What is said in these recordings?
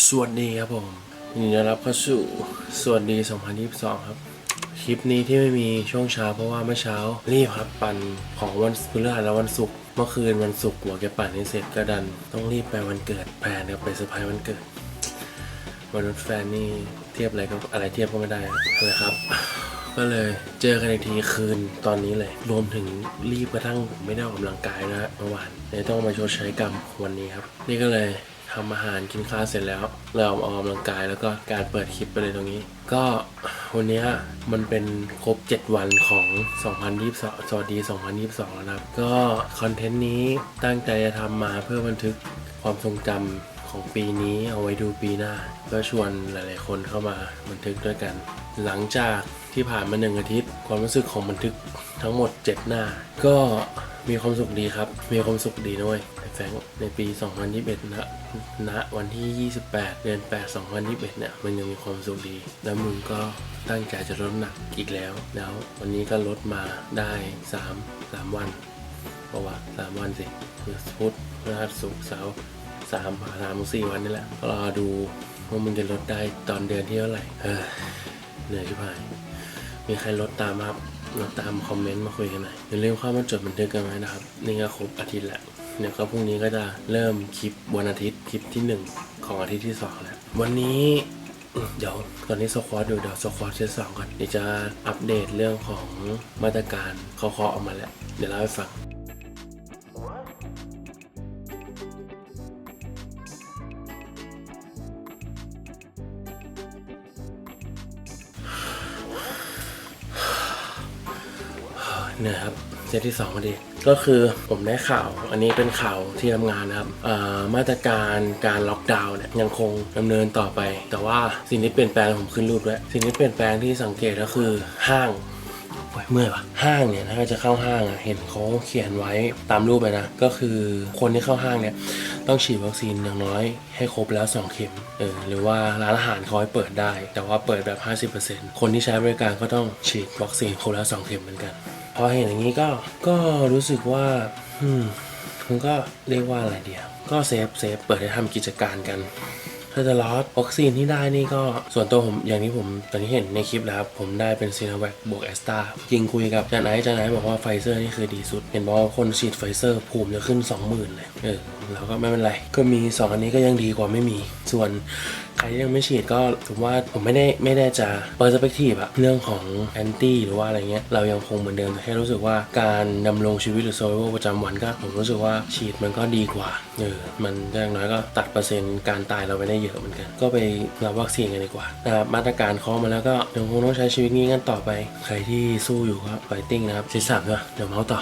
สวัสดีครับผมยินดีรับเข้าสู่สวัสดี 2022 ครับ คลิปนี้ที่ไม่มีช่วงเช้าเพราะว่าเมื่อเช้ารีบครับปั่นของวันพฤหัสและวันศุกร์เมื่อคืนวันศุกร์หัวแกปั่นให้เสร็จก็ดัน ต้องรีบไปวันเกิดแพนเนี่ยไปเซอร์ไพรส์วันเกิดวันแฟนนี่เทียบอะไรก็อะไรเทียบก็ไม่ได้เลยครับ ก็เลยเจอกันอีกทีคืนตอนนี้เลย รวมถึงรีบกระทั่งผมไม่ได้ออกกำลังกายนะเมื่อวานเลยต้องมาชดใช้กรรมวันนี้ครับ นี่ก็เลย ทำอาหารกินข้าวเสร็จแล้ว เราออกกำลังกายแล้วก็การเปิดคลิปไปเลยตรงนี้ ก็วันนี้มันเป็นครบ 7 วันของ 2022 สวัสดี 2022 แล้วนะครับ ก็คอนเทนต์นี้ตั้งใจจะทำมาเพื่อบันทึกความทรงจำของปีนี้เอาไว้ดูปีหน้า เพื่อชวนหลาย ๆ คนเข้ามาบันทึกด้วยกัน หลังจากที่ผ่านมาหนึ่งอาทิตย์ ความรู้สึกของบันทึกทั้งหมด 7 หน้า ก็ มีความสุขดีครับ มีความสุขดีด้วยไอ้แฟงในปี 2021 นะณวันที่ 28 เดือน 8 2021 เนี่ย มันยังมีความสุขดี แล้วมึงก็ตั้งใจจะลดหนักอีกแล้ว แล้ววันนี้ก็ลดมาได้ 3 3 วันเพราะว่าสามวันสิคือพุธพฤหัสศุกร์เสาร์สามสามสี่วันนี่แหละรอดูว่ามึงจะลดได้ตอนเดือนที่เท่าไหร่ เออเหนื่อยชิบหาย มีใครลดตามครับ มาตามคอมเมนต์มาคุยกันหน่อยอย่าลืมเข้ามาจดบันทึกกันไว้นะครับ นี่ก็ครบอาทิตย์แล้วเดี๋ยวก็พรุ่งนี้ก็จะเริ่มคลิปวันอาทิตย์คลิปที่หนึ่งของอาทิตย์ที่สองแล้ว วันนี้เดี๋ยวตอนนี้สควอตอยู่เดี๋ยวสควอตเซตสองก่อนเดี๋ยวจะอัปเดตเรื่องของมาตรการเขาเคาะออกมาแล้ว เดี๋ยวเล่าให้ฟัง เนื่ยครับเซตที่สองพอดีก็คือผมได้ข่าว อันนี้เป็นข่าวที่ทำงานนะครับมาตรการการล็อกดาวน์เนี่ยยังคงดำเนินต่อไป แต่ว่าสิ่งที่เปลี่ยนแปลงผมขึ้นรูปด้วสิ่งที่เปลี่ยนแปลงที่สังเกตก็คือห้างเมื่อยปะห้างเนี่ยถ้าจะเข้าห้างเห็นเขาเขียนไว้ตามรูปเลยนะ ก็คือคนที่เข้าห้างเนี่ยต้องฉีดวัคซีนอย่างน้อยให้ครบแล้ว 2 เข็มเออหรือว่าร้านอาหารเขาให้เปิดได้ แต่ว่าเปิดแบบ 50%คนที่ใช้บริการก็ต้องฉีดวัคซีนครบแล้ว 2 เข็มเหมือนกัน พอเห็นอย่างนี้ก็ก็รู้สึกว่าอืมมันก็เรียกว่าอะไรเดียว ก็เซฟเซฟเปิดให้ทำกิจการกันถ้าจะลอสวัคซีนที่ได้นี่ก็ส่วนตัวผมอย่างที่ผมตอนนี้เห็นในคลิปแล้วครับ ผมได้เป็นซีโนแวคบวกแอสตาจริงคุยกับจานไอจานไอบอกว่าไฟเซอร์นี่คือดีสุด เห็นบอกว่าคนฉีดไฟเซอร์ภูมิจะขึ้น 20,000 เลย เออเราก็ไม่เป็นไร ก็มี 2 อันนี้ก็ยังดีกว่าไม่มีส่วน ครที่ยังไม่ฉีดก็ผมว่าผมไม่ได้ไม่ได้จะเปิดสเปกทีฟอะเรื่องของแอนตี้หรือว่าอะไรเงี้ยเรายังคงเหมือนเดิมแต่แค่รู้สึกว่าการดำรงชีวิตหรือโซเวอร์ประจำวันก็ผมรู้สึกว่าฉีดมันก็ดีกว่าเออมันอย่างน้อยก็ตัดเปอร์เซ็นต์การตายเราไปได้เยอะเหมือนกัน ก็ไปรับวัคซีนกันดีกว่านะครับมาตรการเคาะมาแล้วก็ยังคงต้องใช้ชีวิตงี้กันต่อไป ใครที่สู้อยู่ก็ไฟติ้งนะครับเซตสามด้วยเดี๋ยวเมาส์ต่อ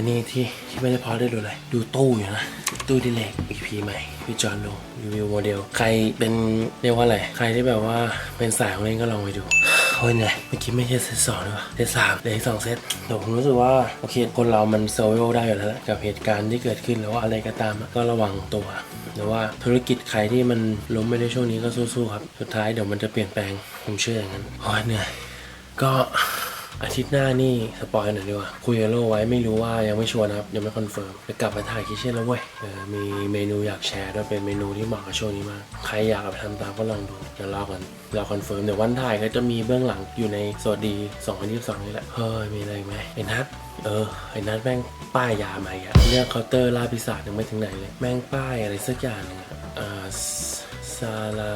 อันนี้ที่ที่ไม่ได้พอได้ดูเลย ดูตู้อยู่นะ ตู้ดิเลกอีพีใหม่พี่จอห์นลงรีวิวโมเดล ใครเป็นเรียกว่าอะไร ใครที่แบบว่าเป็นสายของเล่นก็ลองไปดูโอ้ยเหนื่อเมื่อกี้ไม่ใช่เซตสองด้วยเซตสามเหลยสองเซตเดี๋ยวผมรู้สึกว่าโอเคคนเรามันเซอร์ไวได้อยู่แล้วแหละกับเหตุการณ์ที่เกิดขึ้นหรือว่าอะไรก็ตามก็ระวังตัวหรือว่าธุรกิจใครที่มันล้มไปในช่วงนี้ก็สู้ๆครับ สุดท้ายเดี๋ยวมันจะเปลี่ยนแปลงผมเชื่ออย่างนั้นโอ้ยเหนื่อยก็ อาทิตย์หน้านี่สปอยหน่อยดีกว่าคุยกับโลไว้ไม่รู้ว่ายังไม่ชัวร์นะครับยังไม่คอนเฟิร์มจะกลับมาถ่ายคิเช่นแล้วเว้ยเออมีเมนูอยากแชร์ด้วยเป็นเมนูที่เหมาะกับช่วงนี้มากใครอยากเอาไปทำตามก็ลองดูเดี๋ยวรอกันรอคอนเฟิร์มเดี๋ยววันถ่ายก็จะมีเบื้องหลังอยู่ในสวัสดี 2022 นี่แหละเฮ้ยมีอะไรไหมไอ้นัทเออไอ้นัทแม่งป้ายยาใหม่อะเรื่องเคาน์เตอร์ลาปีศาจยังไม่ถึงไหนเลยแม่งป้ายอะไรสักอย่างนึงอะอ่าซาลา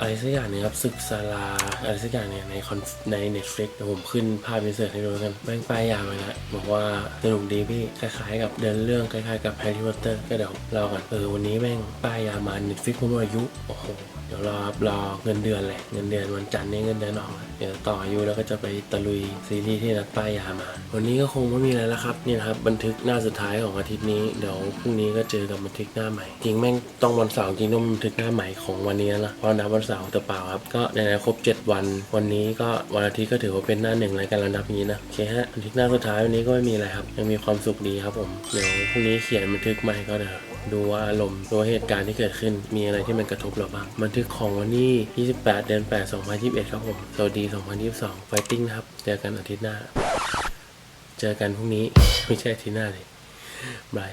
อะไรสักอย่างหนึงครับศึกซาลาอะไรสักอย่างเนี่ยในคอนใน Netflix เดี๋ยวผมขึ้นภาพอินเสิร์ตให้ดูกันแม่งป้ายยาวเลยนะบอกว่าสนุกดีพี่คล้ายๆ กับเดินเรื่องคล้ายๆกับแฮร์รี่พอตเตอร์ก็เดี๋ยวรอก่อนเออวันนี้แม่งป้ายยามา Netflix ผมอายุโอ้โหเดี๋ยวรอรอเงินเดือนเลยเงินเดือนวันจันทร์นี่เงินเดือนออกเดี๋ยวต่ออายุแล้วก็จะไปตะลุยซีรีส์ที่นัดป้ายยามา วันนี้ก็คงไม่มีอะไรแล้วครับนี่นะครับบันทึกหน้าสุดท้ายของอาทิตย์นี้เดี๋ยวพรุ่งนี้ก็เจอกับบันทึกหน้าใหม่จริงแม่งต้องวันเสาร์จริงต้องบันทึกหน้าใหม่ของวันนี้แล้วนะเพราะนับวันเสาวแต่เปล่าครับ ก็ในครบ 7 วัน วันนี้ก็วันอาทิตย์ก็ถือว่าเป็นหน้าหนึ่งรายการระดับนี้นะโอเคฮะอาทิตย์หน้าสุดท้ายวันนี้ก็ไม่มีอะไรครับ ยังมีความสุขดีครับผม เดี๋ยวพรุ่งนี้เขียนบันทึกใหม่ก็เดี๋ยวดูว่าอารมณ์ดูเหตุการณ์ที่เกิดขึ้น มีอะไรที่มันกระทบเราบ้างบันทึกของวันนี้ 28 เดือน 8 2021 ครับผม สวัสดี 2022 ไฟติ้งนะครับ เจอกันอาทิตย์หน้า เจอกันพรุ่งนี้ ไม่ใช่อาทิตย์หน้าเลยบาย